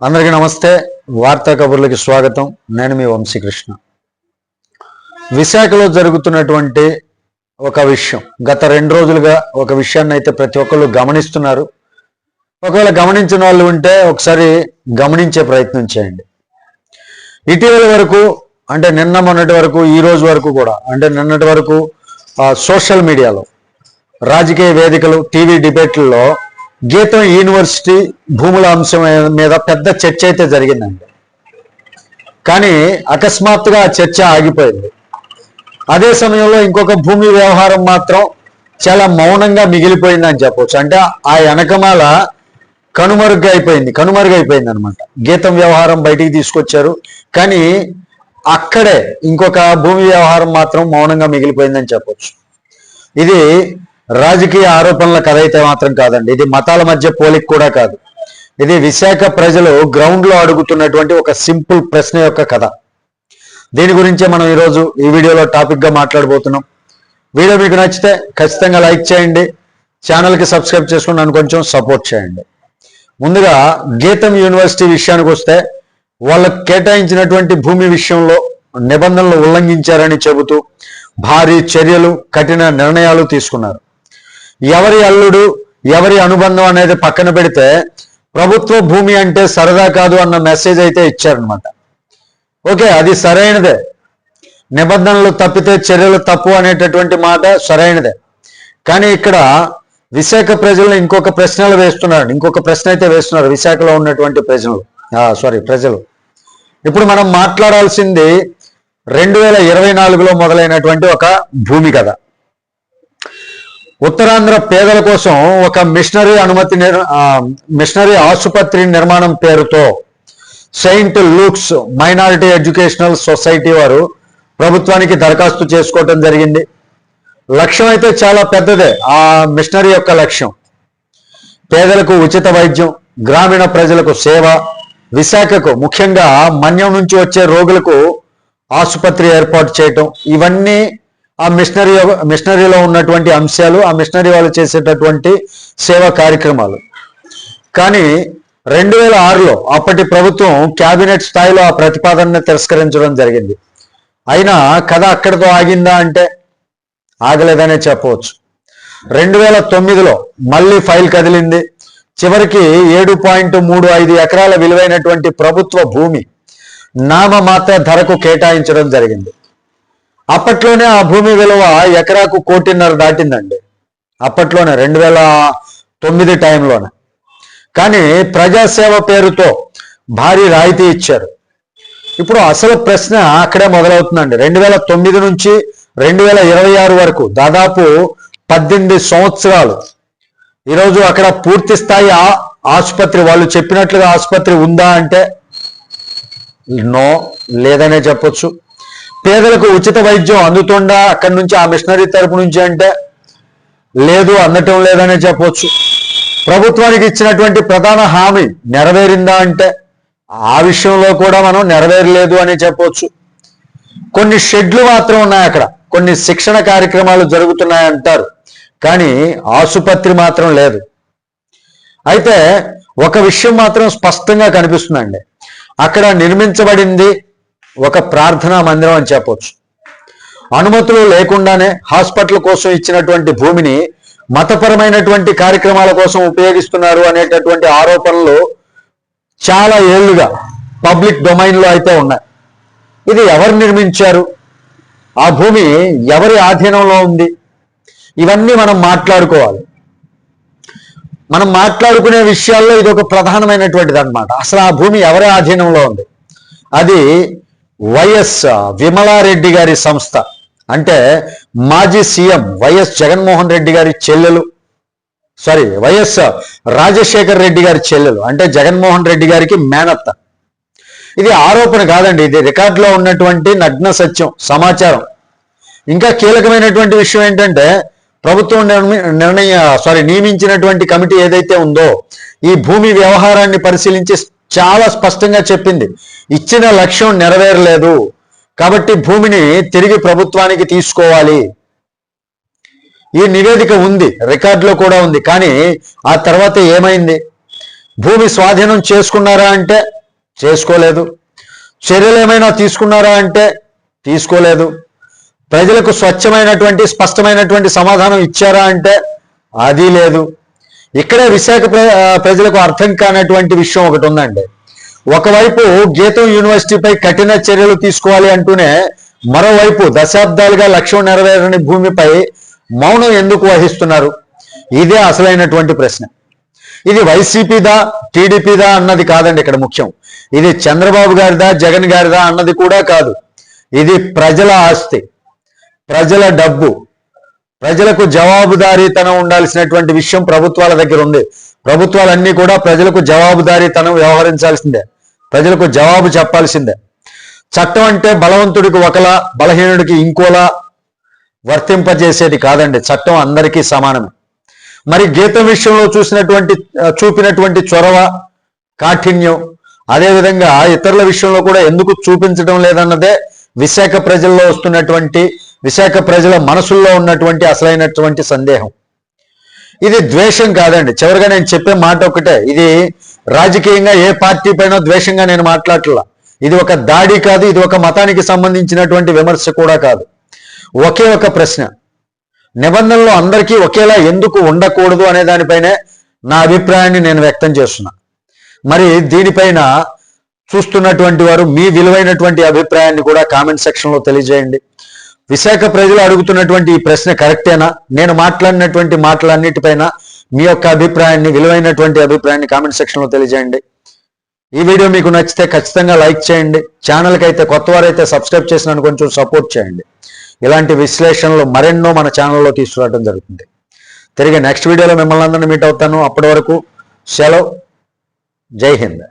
అందరికీ నమస్తే. వార్తా కబుర్లకి స్వాగతం. నేను మీ వంశీకృష్ణ. విశాఖలో జరుగుతున్నటువంటి ఒక విషయం. గత రెండు రోజులుగా ఒక విషయాన్ని అయితే ప్రతి ఒక్కళ్ళు గమనిస్తున్నారు. ఒకవేళ గమనించిన వాళ్ళు ఉంటే ఒకసారి గమనించే ప్రయత్నం చేయండి. ఇటీవల వరకు అంటే నిన్న మొన్నటి వరకు ఈ రోజు వరకు కూడా అంటే నిన్నటి వరకు సోషల్ మీడియాలో రాజకీయ వేదికలు టీవీ డిబేట్లలో గీతం యూనివర్సిటీ భూముల అంశం మీద పెద్ద చర్చ అయితే జరిగిందండి. కానీ అకస్మాత్తుగా ఆ చర్చ ఆగిపోయింది. అదే సమయంలో ఇంకొక భూమి వ్యవహారం మాత్రం చాలా మౌనంగా మిగిలిపోయిందని చెప్పవచ్చు అంటే ఆ వెనకమాల కనుమరుగైపోయింది అయిపోయింది కనుమరుగైపోయింది అనమాట గీతం వ్యవహారం బయటికి తీసుకొచ్చారు. కానీ అక్కడే ఇంకొక భూమి వ్యవహారం మాత్రం మౌనంగా మిగిలిపోయిందని చెప్పవచ్చు ఇది రాజకీయ ఆరోపణల కథ అయితే మాత్రం కాదండి. ఇది మతాల మధ్య పోలిక కూడా కాదు. ఇది విశాఖ ప్రజలు గ్రౌండ్లో అడుగుతున్నటువంటి ఒక సింపుల్ ప్రశ్న యొక్క కథ. దీని గురించే మనం ఈరోజు ఈ వీడియోలో టాపిక్గా మాట్లాడబోతున్నాం. వీడియో మీకు నచ్చితే ఖచ్చితంగా లైక్ చేయండి. ఛానల్కి సబ్స్క్రైబ్ చేసుకుని నన్ను కొంచెం సపోర్ట్ చేయండి. ముందుగా గీతం యూనివర్సిటీ విషయానికి వస్తే వాళ్ళకు కేటాయించినటువంటి భూమి విషయంలో నిబంధనలు ఉల్లంఘించారని చెబుతూ భారీ చర్యలు కఠిన నిర్ణయాలు తీసుకున్నారు. ఎవరి అల్లుడు ఎవరి అనుబంధం అనేది పక్కన పెడితే ప్రభుత్వ భూమి అంటే సరదా కాదు అన్న మెసేజ్ అయితే ఇచ్చారనమాట ఓకే అది సరైనదే. నిబంధనలు తప్పితే చర్యలు తప్పు అనేటటువంటి మాట సరైనదే. కానీ ఇక్కడ విశాఖ ప్రజలు ఇంకొక ప్రశ్నలు వేస్తున్నారు. ఇంకొక ప్రశ్న అయితే వేస్తున్నారు విశాఖలో ఉన్నటువంటి ప్రజలు. సారీ ప్రజలు. ఇప్పుడు మనం మాట్లాడాల్సింది రెండు వేల ఇరవై నాలుగులో మొదలైనటువంటి ఒక భూమి కథ. ఉత్తరాంధ్ర పేదల కోసం ఒక మిషనరీ అనుమతి మిషనరీ ఆసుపత్రి నిర్మాణం పేరుతో Saint Luke's minority educational society వారు ప్రభుత్వానికి దరఖాస్తు చేసుకోవటం జరిగింది. లక్ష్యం అయితే చాలా పెద్దదే ఆ మిషనరీ యొక్క లక్ష్యం. పేదలకు ఉచిత వైద్యం గ్రామీణ ప్రజలకు సేవ విశాఖకు ముఖ్యంగా మన్యం నుంచి వచ్చే రోగులకు ఆసుపత్రి ఏర్పాటు చేయటం ఇవన్నీ ఆ మిషనరీ మిషనరీలో ఉన్నటువంటి అంశాలు ఆ మిషనరీ వాళ్ళు చేసేటటువంటి సేవా కార్యక్రమాలు. కానీ రెండు వేల ఆరులో అప్పటి ప్రభుత్వం కేబినెట్ స్థాయిలో ఆ ప్రతిపాదనను తిరస్కరించడం జరిగింది. అయినా కథ అక్కడితో ఆగిందా అంటే ఆగలేదనే చెప్పవచ్చు. రెండు వేల తొమ్మిదిలో మళ్ళీ ఫైల్ కదిలింది. చివరికి ఏడు పాయింట్ మూడు ఐదు ఎకరాల విలువైనటువంటి ప్రభుత్వ భూమి నామమాత్ర ధరకు కేటాయించడం జరిగింది. అప్పట్లోనే ఆ భూమి విలువ ఎకరాకు కోటిన్నర దాటిందండి. అప్పట్లోనే రెండు వేల తొమ్మిది టైంలోనే. కానీ ప్రజాసేవ పేరుతో భారీ రాయితీ ఇచ్చారు. ఇప్పుడు అసలు ప్రశ్న అక్కడే మొదలవుతుందండి. రెండు వేల తొమ్మిది నుంచి రెండు వేల ఇరవై ఆరు వరకు దాదాపు పద్దెనిమిది సంవత్సరాలు. ఈరోజు అక్కడ పూర్తి స్థాయి ఆసుపత్రి వాళ్ళు చెప్పినట్లుగా ఆసుపత్రి ఉందా అంటే నో లేదనే చెప్పొచ్చు. పేదలకు ఉచిత వైద్యం అందుతుండా అక్కడి నుంచి ఆ మిషనరీ తరపు నుంచి అంటే లేదు అందటం లేదనే చెప్పొచ్చు. ప్రభుత్వానికి ఇచ్చినటువంటి ప్రధాన హామీ నెరవేరిందా అంటే ఆ విషయంలో కూడా మనం నెరవేరలేదు అని చెప్పొచ్చు. కొన్ని షెడ్లు మాత్రం ఉన్నాయి అక్కడ. కొన్ని శిక్షణ కార్యక్రమాలు జరుగుతున్నాయి అంటారు. కానీ ఆసుపత్రి మాత్రం లేదు. అయితే ఒక విషయం మాత్రం స్పష్టంగా కనిపిస్తుందండి. అక్కడ నిర్మించబడింది ఒక ప్రార్థనా మందిరం అని చెప్పవచ్చు అనుమతులు లేకుండానే హాస్పిటల్ కోసం ఇచ్చినటువంటి భూమిని మతపరమైనటువంటి కార్యక్రమాల కోసం ఉపయోగిస్తున్నారు అనేటటువంటి ఆరోపణలు చాలా ఏళ్ళుగా పబ్లిక్ డొమైన్లో అయితే ఉన్నాయి. ఇది ఎవరు నిర్మించారు? ఆ భూమి ఎవరి ఆధీనంలో ఉంది? ఇవన్నీ మనం మాట్లాడుకోవాలి. మనం మాట్లాడుకునే విషయాల్లో ఇది ఒక ప్రధానమైనటువంటిది అనమాట అసలు ఆ భూమి ఎవరి ఆధీనంలో ఉంది? అది వైఎస్ విమలారెడ్డి గారి సంస్థ. అంటే మాజీ సీఎం వైఎస్ జగన్మోహన్ రెడ్డి గారి చెల్లెలు. సారీ వైఎస్ రాజశేఖర్ రెడ్డి గారి చెల్లెలు. అంటే జగన్మోహన్ రెడ్డి గారికి మేనత్త. ఇది ఆరోపణ కాదండి. ఇది రికార్డులో ఉన్నటువంటి నగ్న సత్యం సమాచారం. ఇంకా కీలకమైనటువంటి విషయం ఏంటంటే ప్రభుత్వం నిర్ణయ సారీ నియమించినటువంటి కమిటీ ఏదైతే ఉందో ఈ భూమి వ్యవహారాన్ని పరిశీలించి చాలా స్పష్టంగా చెప్పింది. ఇచ్చిన లక్ష్యం నెరవేరలేదు. కాబట్టి భూమిని తిరిగి ప్రభుత్వానికి తీసుకోవాలి. ఈ నివేదిక ఉంది. రికార్డులో కూడా ఉంది. కానీ ఆ తర్వాత ఏమైంది? భూమి స్వాధీనం చేసుకున్నారా అంటే చేసుకోలేదు. చర్యలు ఏమైనా తీసుకున్నారా అంటే తీసుకోలేదు. ప్రజలకు స్వచ్ఛమైనటువంటి స్పష్టమైనటువంటి సమాధానం ఇచ్చారా అంటే అది లేదు. ఇక్కడే విశాఖ ప్ర- ప్రజలకు అర్థం కానటువంటి విషయం ఒకటి ఉందండి. ఒకవైపు గీతం యూనివర్సిటీపై కఠిన చర్యలు తీసుకోవాలి అంటూనే మరోవైపు దశాబ్దాలుగా లక్ష్యం నెరవేరని భూమిపై మౌనం ఎందుకు వహిస్తున్నారు? ఇదే అసలైనటువంటి ప్రశ్న. ఇది వైసీపీదా టీడీపీదా అన్నది కాదండి ఇక్కడ ముఖ్యం. ఇది చంద్రబాబు గారిదా జగన్ గారిదా అన్నది కూడా కాదు. ఇది ప్రజల ఆస్తి ప్రజల డబ్బు. ప్రజలకు జవాబుదారీతనం ఉండాల్సినటువంటి విషయం ప్రభుత్వాల దగ్గర ఉంది. ప్రభుత్వాలన్నీ కూడా ప్రజలకు జవాబుదారీతనం వ్యవహరించాల్సిందే. ప్రజలకు జవాబు చెప్పాల్సిందే. చట్టం అంటే బలవంతుడికి ఒకలా బలహీనుడికి ఇంకోలా వర్తింపజేసేది కాదండి. చట్టం అందరికీ సమానమే. మరి గీతం విషయంలో చూసినటువంటి చూపినటువంటి చొరవ కాఠిన్యం అదేవిధంగా ఇతరుల విషయంలో కూడా ఎందుకు చూపించడం లేదన్నదే విశాఖ ప్రజల్లో వస్తున్నటువంటి విశాఖ ప్రజల మనసుల్లో ఉన్నటువంటి అసలైనటువంటి సందేహం. ఇది ద్వేషం కాదండి. చివరిగా నేను చెప్పే మాట ఒకటే. ఇది రాజకీయంగా ఏ పార్టీ పైన ద్వేషంగా నేను మాట్లాడలా ఇది ఒక దాడి కాదు ఇది ఒక మతానికి సంబంధించినటువంటి విమర్శ కూడా కాదు. ఒకే ఒక ప్రశ్న. నిబంధనలు అందరికీ ఒకేలా ఎందుకు ఉండకూడదు అనే దానిపైనే నా అభిప్రాయాన్ని నేను వ్యక్తం చేస్తున్నా. మరి దీనిపైన చూస్తున్నటువంటి వారు మీ విలువైనటువంటి అభిప్రాయాన్ని కూడా కామెంట్ సెక్షన్లో తెలియజేయండి. విశాఖ ప్రజలు అడుగుతున్నటువంటి ఈ ప్రశ్న కరెక్టేనా? నేను మాట్లాడినటువంటి మాటలన్నిటిపైన మీ యొక్క అభిప్రాయాన్ని విలువైనటువంటి అభిప్రాయాన్ని కామెంట్ సెక్షన్లో తెలియజేయండి. ఈ వీడియో మీకు నచ్చితే ఖచ్చితంగా లైక్ చేయండి. ఛానల్కి అయితే కొత్త వారైతే సబ్స్క్రైబ్ చేసిన కొంచెం సపోర్ట్ చేయండి. ఇలాంటి విశ్లేషణలు మరెన్నో మన ఛానల్లో తీసుకురావడం జరుగుతుంది. తిరిగి నెక్స్ట్ వీడియోలో మిమ్మల్ని అందరినీ మీట్ అవుతాను. అప్పటి వరకు సెలవు. జై హింద్.